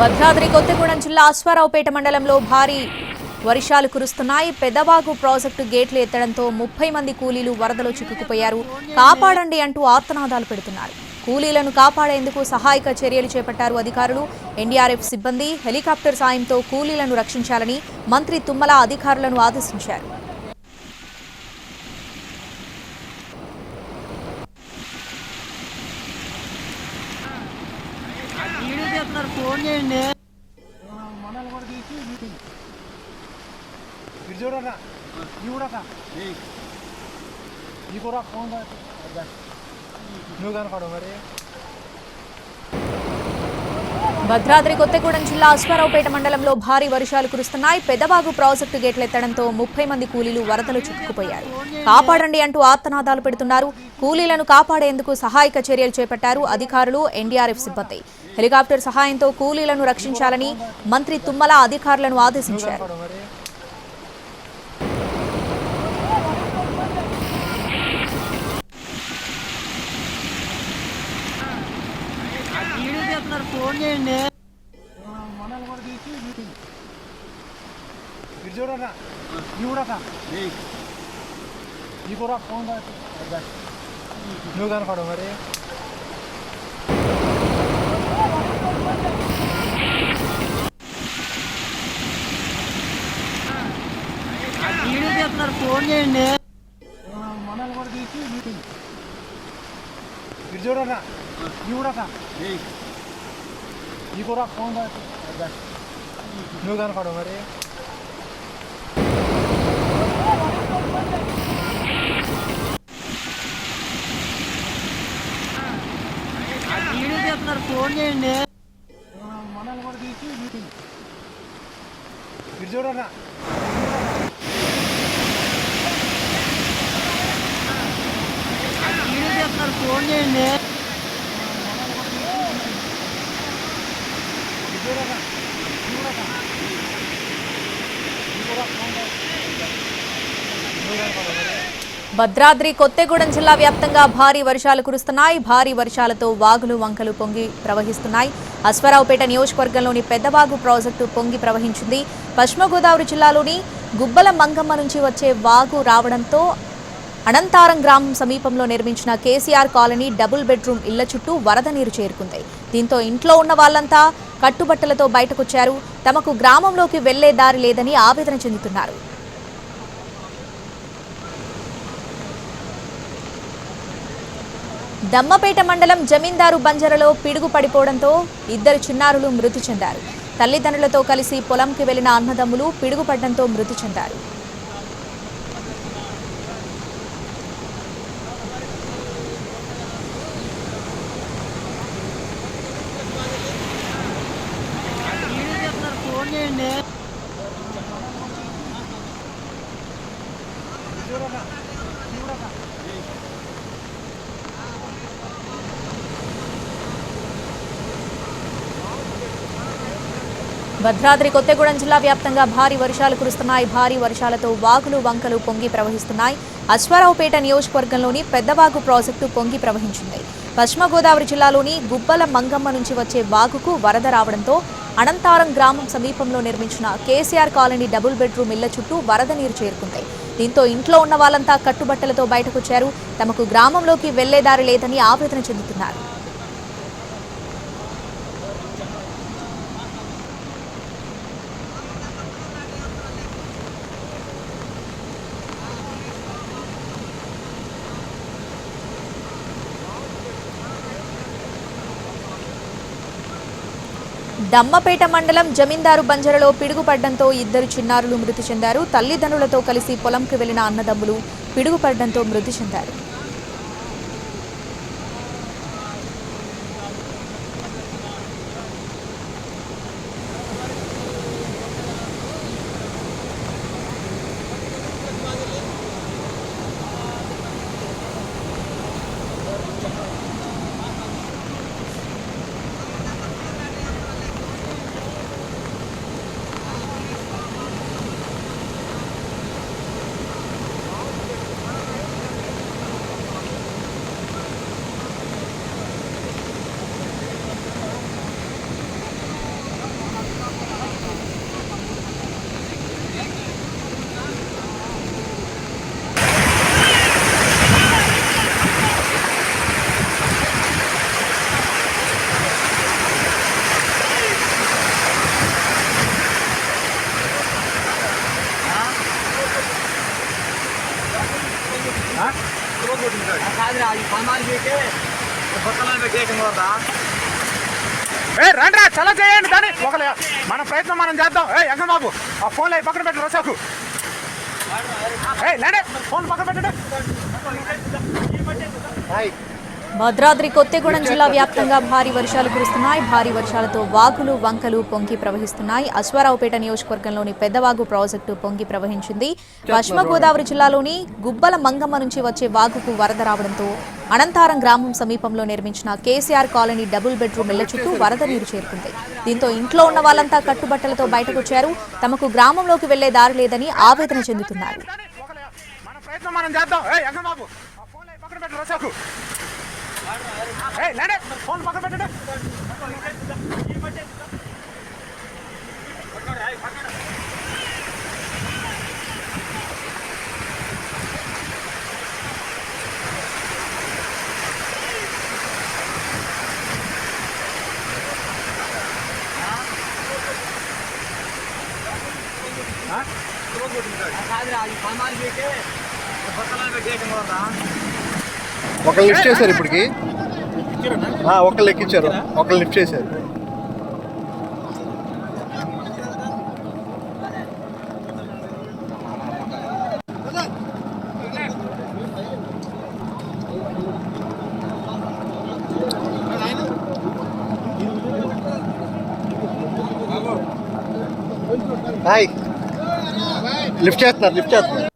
భద్రాద్రి కొత్తగూడెం జిల్లా అశ్వారావుపేట మండలంలో భారీ వర్షాలు కురుస్తున్నాయి. పెదవాగు ప్రాజెక్టు గేట్లు ఎత్తడంతో ముప్పై మంది కూలీలు వరదలో చిక్కుకుపోయారు. కాపాడండి అంటూ ఆర్తనాదాలు పెడుతున్నారు. కూలీలను కాపాడేందుకు సహాయక చర్యలు చేపట్టారు అధికారులు. ఎన్డీఆర్ఎఫ్ సిబ్బంది హెలికాప్టర్ సాయంతో కూలీలను రక్షించాలని మంత్రి తుమ్మల అధికారులను ఆదేశించారు వీడియో చేస్తున్నారు ఫోన్ చేయండి మనల్ని కూడా తీసి మీటింగ్ ఇటు చూడరా ఈ కూడా ఈ కూడా ఫోన్ నువ్వు కనపడవు మరి. భద్రాద్రి కొత్తగూడెం జిల్లా అశ్వారావుపేట మండలంలో భారీ వర్షాలు కురుస్తున్నాయి. పెదవాగు ప్రాజెక్టు గేట్లెత్తడంతో ముప్పై మంది కూలీలు వరదలు చిక్కుకుపోయారు. కాపాడండి అంటూ ఆర్తనాదాలు పెడుతున్నారు. కూలీలను కాపాడేందుకు సహాయక చర్యలు చేపట్టారు అధికారులు ఎన్డీఆర్ఎఫ్ సిబ్బంది. హెలికాప్టర్ సహాయంతో కూలీలను రక్షించాలని మంత్రి తుమ్మల అధికారులను ఆదేశించారు కనపడవు మరి వీడియో చేస్తున్నారు. ఫోన్ చేయండి. మనల్ని కూడా తీసి చూడరా? కూడా కూడా ఫోన్ నువ్వు కనపడవు మరి. వీడియో చేస్తున్నారు. ఫోన్ చేయండి. మనల్ని కూడా తీసి మీటింగ్ ఇటు చూడరా? ఈ కూడా ఈ కూడా ఫోన్ నువ్వు కనపడవు మరి ఫోన్ చేయండి మనల్ని కూడా తీసి ఇటు చూడరా ఫోన్ చేయండి ఇటు చూడరా ఈ కూడా ఈ కూడా ఫోన్ నువ్వు కనపడవు మరి భద్రాద్రి కొత్తగూడెం జిల్లా వ్యాప్తంగా భారీ వర్షాలు కురుస్తున్నాయి. భారీ వర్షాలతో వాగులు వంకలు పొంగి ప్రవహిస్తున్నాయి. అశ్వరావుపేట నియోజకవర్గంలోని పెద్దవాగు ప్రాజెక్టు పొంగి ప్రవహించింది. పశ్చిమ గోదావరి జిల్లాలోని గుబ్బల మంగమ్మ నుంచి వచ్చే వాగు రావడంతో అనంతారం గ్రామం సమీపంలో నిర్మించిన కేసీఆర్ కాలనీ డబుల్ బెడ్రూమ్ ఇళ్ళ చుట్టూ వరద నీరు చేరుకుంది. దీంతో ఇంట్లో ఉన్న వాళ్ళంతా కట్టుబట్టలతో బయటకొచ్చారు. తమకు గ్రామంలోకి వెళ్ళే దారి లేదని ఆవేదన చెందుతున్నారు. దమ్మపేట మండలం జమీందారు బంజరలో పిడుగు పడిపోవడంతో ఇద్దరు చిన్నారులు మృతి చెందారు. తల్లిదండ్రులతో కలిసి పొలంకి వెళ్ళిన అన్నదమ్ములు పిడుగుపడ్డంతో మృతి చెందారు. ఫోన్ చేయండి. భద్రాద్రి కొత్తగూడెం జిల్లా వ్యాప్తంగా భారీ వర్షాలు కురుస్తున్నాయి. భారీ వర్షాలతో వాగులు వంకలు పొంగి ప్రవహిస్తున్నాయి. అశ్వారావుపేట నియోజకవర్గంలోని పెద్దవాగు ప్రాజెక్టు పొంగి ప్రవహించింది. పశ్చిమ గోదావరి జిల్లాలోని గుబ్బల మంగమ్మ నుంచి వచ్చే వాగుకు వరద రావడంతో అనంతారం గ్రామం సమీపంలో నిర్మించిన కేసీఆర్ కాలనీ డబుల్ బెడ్రూమ్ ఇళ్ళ చుట్టూ వరద నీరు చేరుకుంది. దీంతో ఇంట్లో ఉన్న వాళ్ళంతా కట్టుబట్టలతో బయటకొచ్చారు. తమకు గ్రామంలోకి వెళ్ళేదారి లేదని ఆవేదన చెందుతున్నారు. దమ్మపేట మండలం జమీందారు బంజరలో పిడుగుపడ్డంతో ఇద్దరు చిన్నారులు మృతి చెందారు. తల్లిదండ్రులతో కలిసి పొలంకి వెళ్ళిన అన్నదమ్ములు పిడుగుపడ్డంతో మృతి చెందారు. ఏ రండి రా చేయండి దాన్ని. ఒకలే మన ప్రయత్నం మనం చేద్దాం. ఏ ఎంగ బాబు ఆ ఫోన్లో పక్కన పెట్టు రసాకు. ఏ లేండి ఫోన్ పక్కన పెట్టండి. భద్రాద్రి కొత్తగూడెం జిల్లా వ్యాప్తంగా భారీ వర్షాలు కురుస్తున్నాయి. భారీ వర్షాలతో వాగులు వంకలు పొంగి ప్రవహిస్తున్నాయి. అశ్వారావుపేట నియోజకవర్గంలోని పెద్దవాగు ప్రాజెక్టు పొంగి ప్రవహించింది. పశ్చిమ గోదావరి జిల్లాలోని గుబ్బల మంగమ్మ నుంచి వచ్చే వాగుకు వరద రావడంతో అనంతారం గ్రామం సమీపంలో నిర్మించిన కేసీఆర్ కాలనీ డబుల్ బెడ్రూమ్ ఇళ్ళ చుట్టూ వరద నీరు చేరుకుంది. దీంతో ఇంట్లో ఉన్న వాళ్ళంతా కట్టుబట్టలతో బయటకొచ్చారు. తమకు గ్రామంలోకి వెళ్ళే దారి లేదని ఆవేదన చెందుతున్నారు. దాన్ని ఒకలే మన ప్రయత్నం మనం చేద్దాం ఏ ఎంగ బాబు ఆ ఫోన్లో ఒకళ్ళు లిఫ్ట్ చేశారు ఇప్పటికి. ఒకళ్ళు ఎక్కించారు. ఒకళ్ళు లిఫ్ట్ చేశారు. హాయ్. లిఫ్ట్ చేస్తున్నారు లిఫ్ట్ చేస్తున్నారు.